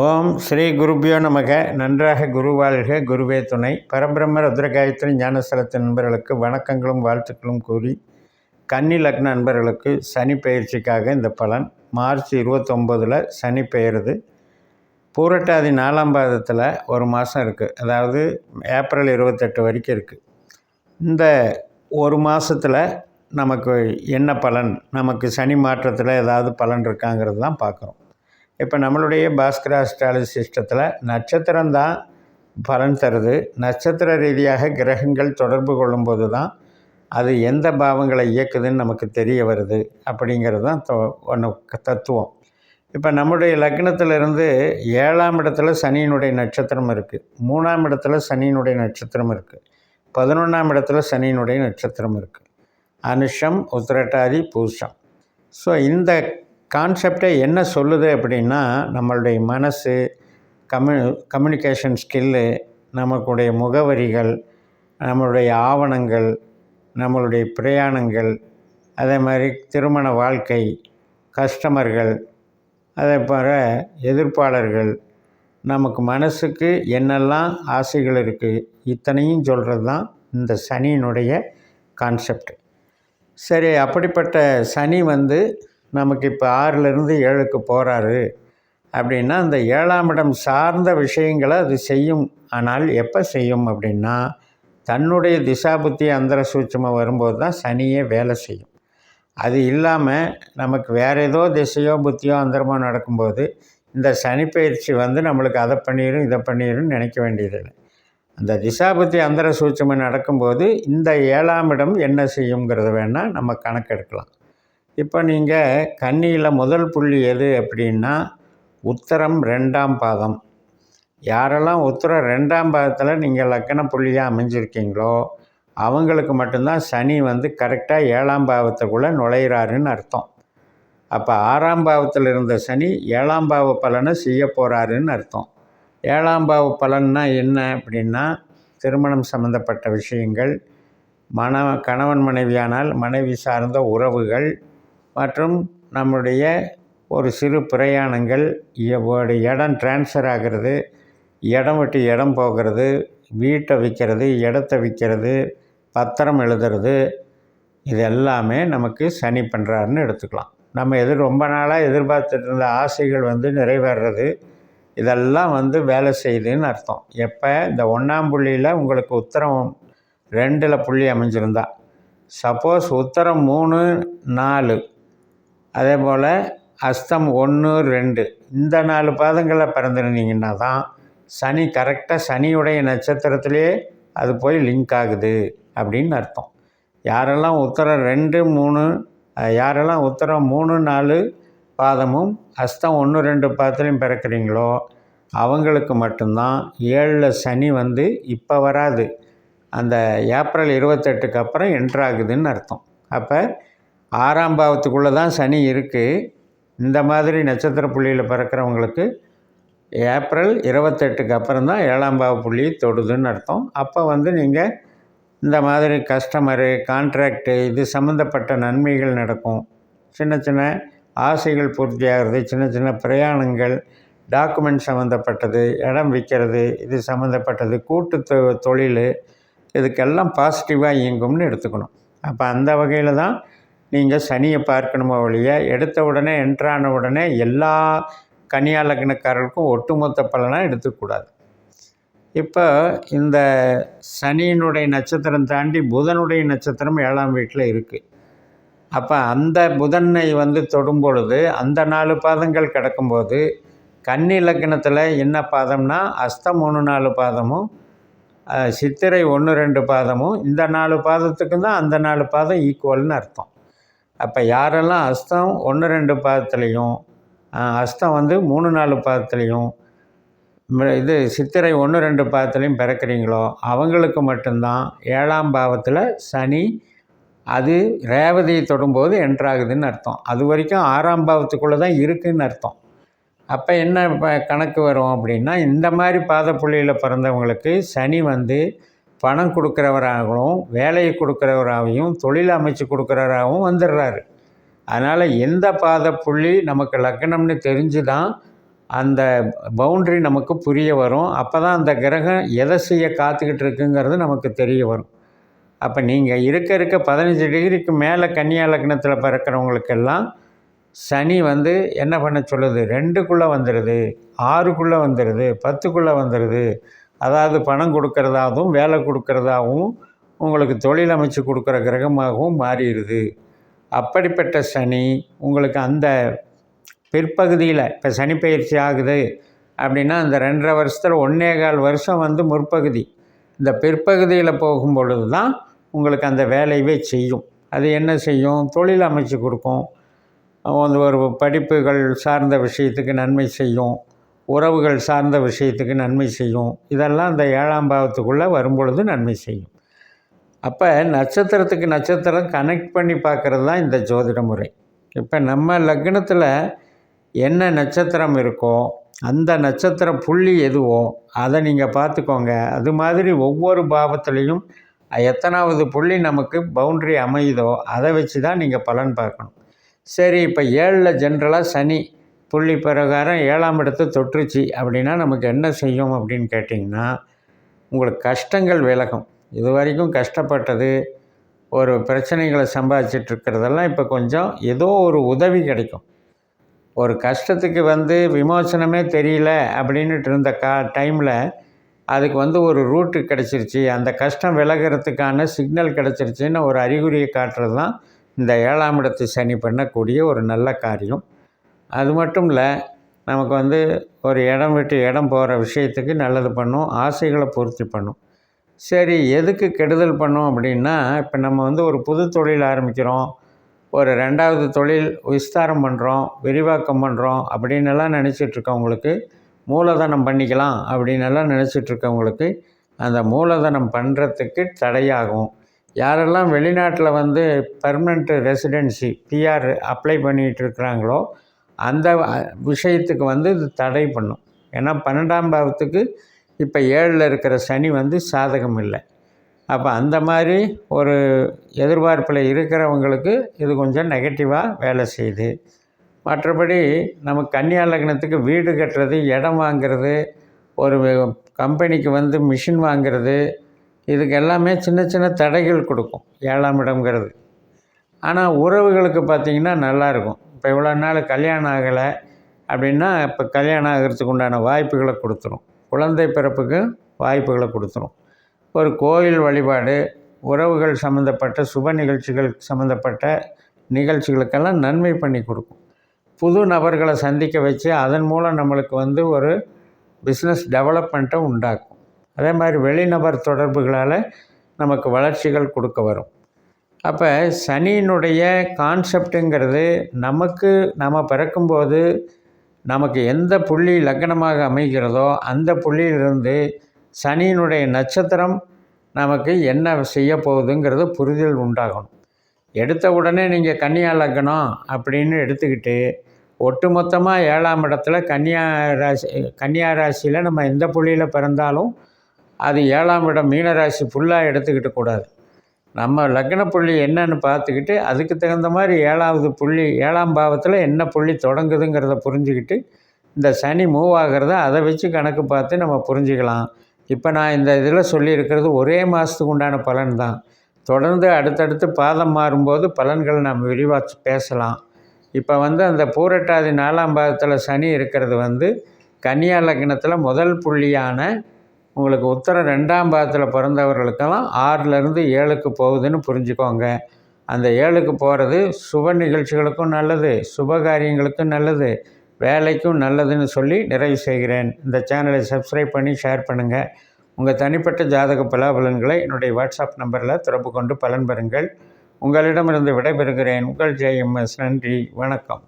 ஓம் ஸ்ரீ குருபியோ நமக. நன்றாக குருவாழ்க குருவே துணை. பரபிரம்ம ருத்ரகாயத்ரி ஞானஸ்தலத்து நண்பர்களுக்கு வணக்கங்களும் வாழ்த்துக்களும் கூறி கன்னி லக்ன நண்பர்களுக்கு சனி பயிற்சிக்காக இந்த பலன். மார்ச் இருபத்தொம்போதில் சனி பெயருது. பூரட்டாதி நாலாம் பாதத்தில் ஒரு மாதம் இருக்குது அதாவது ஏப்ரல் இருபத்தெட்டு வரைக்கும் இருக்குது இந்த ஒரு மாதத்தில் நமக்கு என்ன பலன்? நமக்கு சனி மாற்றத்தில் ஏதாவது பலன் இருக்காங்கிறது தான் பார்க்குறோம் இப்போ நம்மளுடைய பாஸ்கர அஸ்ட்ராலஜி சிஸ்டத்தில் நட்சத்திரம் தான் பலன் தருது. நட்சத்திர ரீதியாக கிரகங்கள் தொடர்பு கொள்ளும்போது தான் அது எந்த பாவங்களை இயக்குதுன்னு நமக்கு தெரிய வருது அப்படிங்கிறது தான் ஒன்று தத்துவம். இப்போ நம்முடைய லக்னத்திலிருந்து ஏழாம் இடத்துல சனியினுடைய நட்சத்திரம் இருக்குது மூணாம் இடத்துல சனியினுடைய நட்சத்திரம் இருக்குது பதினொன்றாம் இடத்துல சனியினுடைய நட்சத்திரம் இருக்குது அனுஷம் உத்திரட்டாதி பூஷம். ஸோ இந்த கான்செப்டை என்ன சொல்லுது அப்படின்னா நம்மளுடைய மனசு கம்யூ கம்யூனிகேஷன் ஸ்கில்லு நமக்குடைய முகவரிகள் நம்மளுடைய ஆவணங்கள் நம்மளுடைய பிரயாணங்கள் அதே மாதிரி திருமண வாழ்க்கை கஸ்டமர்கள் அதே போல் எதிர்ப்பாளர்கள் நமக்கு மனசுக்கு என்னெல்லாம் ஆசைகள் இருக்குது இத்தனையும் சொல்கிறது தான் இந்த சனியினுடைய கான்செப்ட் சரி அப்படிப்பட்ட சனி வந்து நமக்கு இப்போ ஆறிலிருந்து ஏழுக்கு போகிறாரு அப்படின்னா அந்த ஏழாம் இடம் சார்ந்த விஷயங்களை அது செய்யும். ஆனால் எப்போ செய்யும் அப்படின்னா தன்னுடைய திசாபுத்தி அந்தர சூட்சமாக வரும்போது தான் சனியே வேலை செய்யும். அது இல்லாமல் நமக்கு வேறு ஏதோ திசையோ புத்தியோ அந்தரமோ நடக்கும்போது இந்த சனி பயிற்சி வந்து நம்மளுக்கு அதை பண்ணிடும் இதை பண்ணிடும் நினைக்க வேண்டியதில்லை அந்த திசாபுத்தி அந்தர சூட்சமாக நடக்கும்போது இந்த ஏழாம் இடம் என்ன செய்யுங்கிறத வேணால் நம்ம கணக்கெடுக்கலாம். இப்போ நீங்கள் கன்னியில் முதல் புள்ளி எது அப்படின்னா உத்தரம் ரெண்டாம் பாதம் யாரெல்லாம் உத்தரம் ரெண்டாம் பாதத்தில் நீங்கள் லக்கண புள்ளியாக அமைஞ்சிருக்கீங்களோ அவங்களுக்கு மட்டும்தான் சனி வந்து கரெக்டாக ஏழாம் பாவத்துக்குள்ளே நுழையிறாருன்னு அர்த்தம். அப்போ ஆறாம் பாவத்தில் இருந்த சனி ஏழாம் பாவ பலனை செய்ய போகிறாருன்னு அர்த்தம். ஏழாம் பாவ பலன்னா என்ன அப்படின்னா திருமணம் சம்மந்தப்பட்ட விஷயங்கள் மன கணவன் மனைவியானால் மனைவி சார்ந்த உறவுகள் மற்றும் நம்முடைய ஒரு சிறு பிரயாணங்கள் ஒரு இடம் டிரான்ஸ்ஃபர் ஆகிறது இடம் விட்டு இடம் போகிறது வீட்டை விற்கிறது இடத்த விற்கிறது பத்திரம் எழுதுறது இது எல்லாமே நமக்கு சனி பண்ணுறாருன்னு எடுத்துக்கலாம். நம்ம எதிர் ரொம்ப நாளாக எதிர்பார்த்துட்டு இருந்த ஆசைகள் வந்து நிறைவேறது இதெல்லாம் வந்து வேலை செய்யுதுன்னு அர்த்தம். எப்போ? இந்த ஒன்றாம் புள்ளியில் உங்களுக்கு உத்தரம் ரெண்டில் புள்ளி அமைஞ்சிருந்தா. சப்போஸ் உத்தரம் மூணு நாலு அதே போல் அஸ்தம் ஒன்று ரெண்டு. இந்த நாலு பாதங்களில் பிறந்திருந்தீங்கன்னா தான் சனி கரெக்டாக சனியுடைய நட்சத்திரத்திலே அது போய் லிங்க் ஆகுது அப்படின்னு அர்த்தம். யாரெல்லாம் உத்தரம் ரெண்டு மூணு யாரெல்லாம் உத்தரம் மூணு நாலு பாதமும் அஸ்தம் ஒன்று ரெண்டு பாதத்துலையும் பிறக்கிறீங்களோ அவங்களுக்கு மட்டும்தான் ஏழில் சனி வந்து இப்போ வராது. அந்த ஏப்ரல் இருபத்தெட்டுக்கு அப்புறம் என்ட்ராகுதுன்னு அர்த்தம். அப்போ ஆறாம் பாவத்துக்குள்ளே தான் சனி இருக்குது இந்த மாதிரி நட்சத்திர புள்ளியில் பிறக்கிறவங்களுக்கு ஏப்ரல் இருபத்தெட்டுக்கு அப்புறம் தான் ஏழாம் பாவ புள்ளி தொடுதுன்னு அர்த்தம். அப்போ வந்து நீங்கள் இந்த மாதிரி கஸ்டமரு கான்ட்ராக்டு இது சம்மந்தப்பட்ட நன்மைகள் நடக்கும். சின்ன சின்ன ஆசைகள் பூர்த்தியாகிறது சின்ன சின்ன பிரயாணங்கள் டாக்குமெண்ட் சம்மந்தப்பட்டது இடம் விற்கிறது இது சம்மந்தப்பட்டது கூட்டு தொ தொழில் இதுக்கெல்லாம் பாசிட்டிவாக இயங்கும்னு எடுத்துக்கணும். அப்போ அந்த வகையில் தான் நீங்கள் சனியை பார்க்கணுமோ ஒழிய எடுத்த உடனே என்ட்ரான உடனே எல்லா கன்னியா லக்னக்காரருக்கும் ஒட்டுமொத்த பலனாக எடுத்துக்கூடாது இப்போ இந்த சனியினுடைய நட்சத்திரம் தாண்டி புதனுடைய நட்சத்திரம் ஏழாம் வீட்டில் இருக்குது அப்போ அந்த புதனை வந்து தொடும் பொழுது அந்த நாலு பாதங்கள் கிடக்கும்போது கன்னி லக்னத்தில் என்ன பாதம்னா அஸ்தம் மூணு நாலு பாதமும் சித்திரை ஒன்று ரெண்டு பாதமும் இந்த நாலு பாதத்துக்கும் தான் அந்த நாலு பாதம் ஈக்குவல்னு அர்த்தம். அப்போ யாரெல்லாம் அஸ்தம் ஒன்று ரெண்டு பாதத்துலேயும் அஸ்தம் வந்து மூணு நாலு பாதத்துலேயும் இது சித்திரை ஒன்று ரெண்டு பாதத்துலேயும் பிறக்கிறீங்களோ அவங்களுக்கு மட்டும்தான் ஏழாம் பாவத்தில் சனி அது ரேவதியை தொடும்போது என்ட்ராகுதுன்னு அர்த்தம். அது வரைக்கும் ஆறாம் பாவத்துக்குள்ளே தான் இருக்குதுன்னு அர்த்தம். அப்போ என்ன கணக்கு வரும் அப்படின்னா இந்த மாதிரி பாதப்புள்ளியில் பிறந்தவங்களுக்கு சனி வந்து பணம் கொடுக்குறவராகவும் வேலையை கொடுக்குறவராகவும் தொழில் அமைச்சு கொடுக்குறவராகவும் வந்துடுறாரு. அதனால் எந்த பாத புள்ளி நமக்கு லக்கணம்னு தெரிஞ்சு தான் அந்த பவுண்ட்ரி நமக்கு புரிய வரும். அப்போ தான் அந்த கிரகம் எதை செய்ய காத்துக்கிட்டு இருக்குங்கிறது நமக்கு தெரிய வரும். அப்போ நீங்கள் இருக்க இருக்க பதினஞ்சு டிகிரிக்கு மேலே கன்னியா லக்னத்தில் பிறக்கிறவங்களுக்கெல்லாம் சனி வந்து என்ன பண்ண சொல்லுது? ரெண்டுக்குள்ளே வந்துடுது ஆறுக்குள்ளே வந்துடுது பத்துக்குள்ளே வந்துடுது அதாவது பணம் கொடுக்கறதாகவும் வேலை கொடுக்கறதாகவும் உங்களுக்கு தொழில் அமைச்சு கொடுக்குற கிரகமாகவும் மாறிடுது. அப்படிப்பட்ட சனி உங்களுக்கு அந்த பிற்பகுதியில் இப்போ சனி பயிற்சி ஆகுது அப்படின்னா அந்த ரெண்டரை வருஷத்தில் ஒன்றே கால் வருஷம் வந்து முற்பகுதி. இந்த பிற்பகுதியில் போகும் பொழுது தான் உங்களுக்கு அந்த வேலையவே செய்யும். அது என்ன செய்யும்? தொழில் அமைச்சு கொடுக்கும். அந்த ஒரு படிப்புகள் சார்ந்த விஷயத்துக்கு நன்மை செய்யும். உறவுகள் சார்ந்த விஷயத்துக்கு நன்மை செய்யும். இதெல்லாம் இந்த ஏழாம் பாவத்துக்குள்ளே வரும்பொழுது நன்மை செய்யும். அப்போ நட்சத்திரத்துக்கு நட்சத்திரம் கனெக்ட் பண்ணி பார்க்குறது தான் இந்த ஜோதிட முறை. இப்போ நம்ம லக்னத்தில் என்ன நட்சத்திரம் இருக்கோ அந்த நட்சத்திர புள்ளி எதுவோ அதை நீங்கள் பார்த்துக்கோங்க. அது மாதிரி ஒவ்வொரு பாவத்துலேயும் எத்தனாவது புள்ளி நமக்கு பவுண்ட்ரி அமையுதோ அதை வச்சு தான் நீங்கள் பலன் பார்க்கணும். சரி இப்போ ஏழில் ஜென்ரலாக சனி. புள்ளி பிரகாரம் ஏழாம் இடத்தை தொற்றுச்சு அப்படின்னா நமக்கு என்ன செய்யும் அப்படின்னு கேட்டிங்கன்னா உங்களுக்கு கஷ்டங்கள் விலகும். இது வரைக்கும் கஷ்டப்பட்டது ஒரு பிரச்சனைகளை சம்பாதிச்சிட்ருக்கிறதெல்லாம் இப்போ கொஞ்சம் ஏதோ ஒரு உதவி கிடைக்கும். ஒரு கஷ்டத்துக்கு வந்து விமோசனமே தெரியல அப்படின்ட்டு இருந்த கா டைமில் அதுக்கு வந்து ஒரு ரூட்டு கிடச்சிருச்சு. அந்த கஷ்டம் விலகிறதுக்கான சிக்னல் கிடச்சிருச்சின்னு ஒரு அறிகுறியை காட்டுறது தான் இந்த ஏழாம் இடத்து சனி பண்ணக்கூடிய ஒரு நல்ல காரியம். அது மட்டும் இல்லை நமக்கு வந்து ஒரு இடம் விட்டு இடம் போகிற விஷயத்துக்கு நல்லது பண்ணும் ஆசைகளை பூர்த்தி பண்ணும். சரி எதுக்கு கெடுதல் பண்ணும் அப்படின்னா இப்போ நம்ம வந்து ஒரு புது தொழில் ஆரம்பிக்கிறோம் ஒரு ரெண்டாவது தொழில் விஸ்தாரம் பண்ணுறோம் விரிவாக்கம் பண்ணுறோம் அப்படின்னுலாம் நினச்சிட்ருக்கவங்களுக்கு மூலதனம் பண்ணிக்கலாம் அப்படின்னெல்லாம் நினச்சிட்ருக்கவங்களுக்கு அந்த மூலதனம் பண்ணுறதுக்கு தடையாகும். யாரெல்லாம் வெளிநாட்டில் வந்து பர்மனெண்ட் ரெசிடென்சி பிஆர் அப்ளை பண்ணிகிட்டு இருக்கிறாங்களோ அந்த விஷயத்துக்கு வந்து இது தடை பண்ணும். ஏன்னா பன்னெண்டாம் பாவத்துக்கு இப்போ ஏழில் இருக்கிற சனி வந்து சாதகம் இல்லை. அப்போ அந்த மாதிரி ஒரு எதிர்பார்ப்பில் இருக்கிறவங்களுக்கு இது கொஞ்சம் நெகட்டிவாக வேலை செய்யுது. மற்றபடி நம்ம கன்னியா லக்னத்துக்கு வீடு கட்டுறது இடம் வாங்கிறது ஒரு கம்பெனிக்கு வந்து மிஷின் வாங்கிறது இதுக்கு எல்லாமே சின்ன சின்ன தடைகள் கொடுக்கும் ஏழாம் இடம்ங்கிறது. ஆனால் உறவுகளுக்கு பார்த்திங்கன்னா நல்லாயிருக்கும் இப்போ இவ்வளோ நாள் கல்யாணம் ஆகலை அப்படின்னா இப்போ கல்யாணம் ஆகிறதுக்கு உண்டான வாய்ப்புகளை கொடுத்துரும். குழந்தை பிறப்புக்கு வாய்ப்புகளை கொடுத்துரும். ஒரு கோயில் வழிபாடு உறவுகள் சம்மந்தப்பட்ட சுப நிகழ்ச்சிகள் சம்மந்தப்பட்ட நிகழ்ச்சிகளுக்கெல்லாம் நன்மை பண்ணி கொடுக்கும். புது நபர்களை சந்திக்க வச்சு அதன் மூலம் நம்மளுக்கு வந்து ஒரு பிஸ்னஸ் டெவலப்மெண்ட்டை உண்டாக்கும். அதே மாதிரி வெளிநபர் தொடர்புகளால் நமக்கு வளர்ச்சிகள் கொடுக்க வரும். அப்போ சனியினுடைய கான்செப்டுங்கிறது நமக்கு நம்ம பிறக்கும்போது நமக்கு எந்த புள்ளி லக்னமாக அமைகிறதோ அந்த புள்ளியிலிருந்து சனியினுடைய நட்சத்திரம் நமக்கு என்ன செய்ய போகுதுங்கிறது புரிதல் உண்டாகணும். எடுத்த உடனே நீங்கள் கன்னியா லக்னம் அப்படின்னு எடுத்துக்கிட்டு ஒட்டுமொத்தமாக ஏழாம் இடத்துல கன்னியா ராசி கன்னியா ராசியில் நம்ம எந்த புள்ளியில் பிறந்தாலும் அது ஏழாம் இடம் மீனராசி ஃபுல்லாக எடுத்துக்கிட்டு கூடாது. நம்ம லக்ன புள்ளி என்னன்னு பார்த்துக்கிட்டு அதுக்கு தகுந்த மாதிரி ஏழாவது புள்ளி ஏழாம் பாவத்தில் என்ன புள்ளி தொடங்குதுங்கிறத புரிஞ்சுக்கிட்டு இந்த சனி மூவ் ஆகிறத அதை வச்சு கணக்கு பார்த்து நம்ம புரிஞ்சுக்கலாம். இப்போ நான் இந்த இதில் சொல்லியிருக்கிறது ஒரே மாதத்துக்கு உண்டான பலன் தான். தொடர்ந்து அடுத்தடுத்து பாதம் மாறும்போது பலன்களை நம்ம விரிவாக பேசலாம். இப்போ வந்து அந்த பூரட்டாதி நாலாம் பாதத்தில் சனி இருக்கிறது வந்து கன்னியா லக்னத்தில் முதல் புள்ளியான உங்களுக்கு உத்தரம் ரெண்டாம் பாதத்தில் பிறந்தவர்களுக்கெல்லாம் ஆறுலேருந்து ஏழுக்கு போகுதுன்னு புரிஞ்சுக்கோங்க. அந்த ஏழுக்கு போகிறது சுப நிகழ்ச்சிகளுக்கும் நல்லது சுப காரியங்களுக்கும் நல்லது வேலைக்கும் நல்லதுன்னு சொல்லி நிறைவு செய்கிறேன். இந்த சேனலை சப்ஸ்கிரைப் பண்ணி ஷேர் பண்ணுங்கள் உங்கள் தனிப்பட்ட ஜாதக பலாபலன்களை என்னுடைய வாட்ஸ்அப் நம்பரில் தொடர்பு கொண்டு பலன் பெறுங்கள். உங்களிடமிருந்து விடைபெறுகிறேன். உங்கள் ஜெயம்எஸ் நன்றி. வணக்கம்.